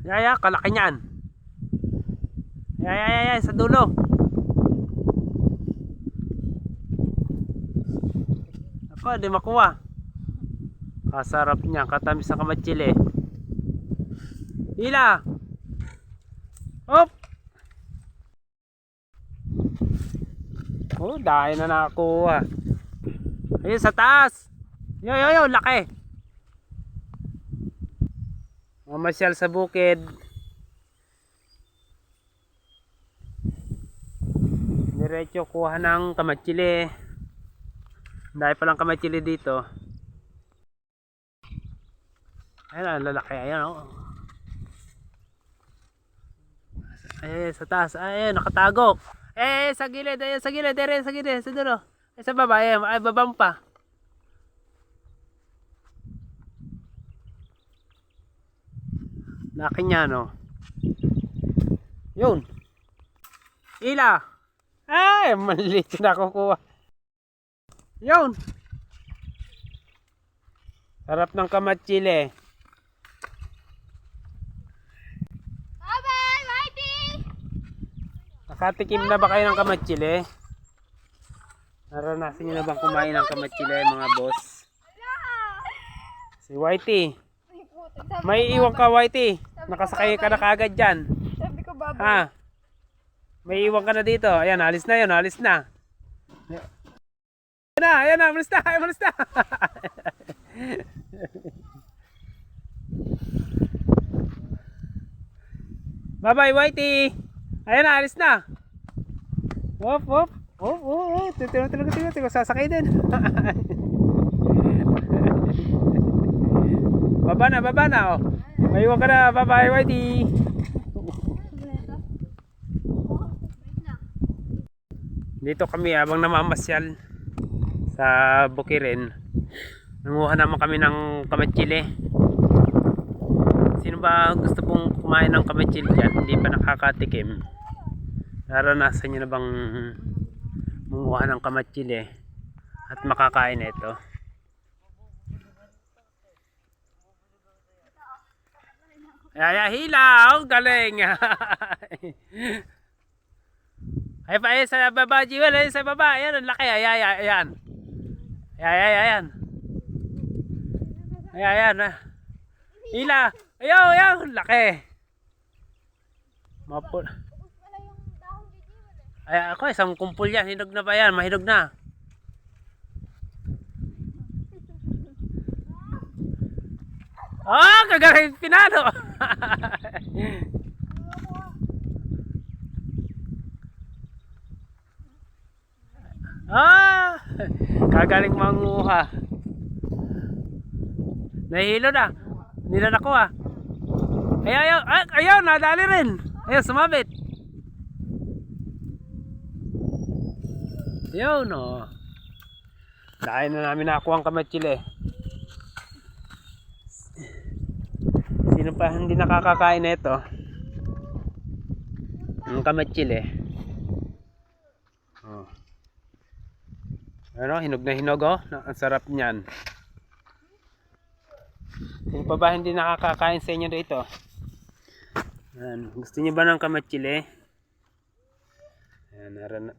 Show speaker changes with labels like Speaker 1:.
Speaker 1: Yaya, kalaki niyan. Yaya, yaya, sa dulo. Ako, di makuha. Kasarap niya, katamis ng kamatsili. Hila! Hop! Oh, dahil na nakakuha. Ayun, sa taas. Yo, yo, yo, laki. Mamasyal sa bukid. Diretso kuha ng kamatsili. Dahil palang kamatsili dito. Ayun, ang lalaki. Ayan, oh. Ay, sa taas. Ay, nakatago. Eh, sa gilid. Ayun, sa gilid. Dire, sa gilid. Sa dulo. Ay, sa baba. Ay, ay baba mo pa. Laki niya, no? Yun. Ila. Ay, maliit na kukuha. Yun. Sarap ng kamatsili.
Speaker 2: Bye-bye, Mighty!
Speaker 1: Nakatikim na ba kayo ng kamatsili? Naranasan niyo na bang kumain ng kamatsili, mga boss? Si Whitey. May iwan ka, Whitey. Nakasakay ka na kagad dyan.
Speaker 2: sabi ko, bye-bye.
Speaker 1: Ha? May iwan ka na dito. Ayan, alis na yun, alis na. Ayan na, ayan na, alis na, alis na. Bye-bye, Whitey. Ayan na, alis na. Wop, wop. Oh, oh, oh. Tino, tino, tino, tino. Sasakay din. baba na, baba na, oh. May iwan ka na. Bye-bye, Whitey. Dito kami habang namamasyal sa Bukirin. Nanguha naman kami ng kamatsili. Sino ba gusto pong kumain ng kamatsili dyan? Hindi pa nakakatikim. Naranasan nyo na bang manguha ng kamatsili at makakain ito? Ay, ay, hilaw! Galing! Ay pa ay sa baba, Jewel, ay sa baba. Ayan, ang laki. Ay, ay, ay, ayan. Ay, ay, ay, ayan. Ay, ayan. ah. Hila. Ayaw, ayaw. Laki. Mapo. Ay, ako, isang kumpul yan. Hinog na ba yan? Mahinog na. Oh, kagaling pinano. Ah! Kagaling manguha. Nahilo na. Nila na ko ah. Ay, ayaw, ay, ayaw, nadali rin. Ayaw, sumabit. Ayaw, no. Dahil na namin nakuha ang kamatsili. Sino pa hindi nakakakain na ito? Ang kamatsili. Oh. Ano, hinog na hinog oh. Na- Ang sarap niyan. Kung pa ba hindi nakakakain sa inyo dito? Ayan. Gusto niyo ba ng kamatsili? Ayan, naran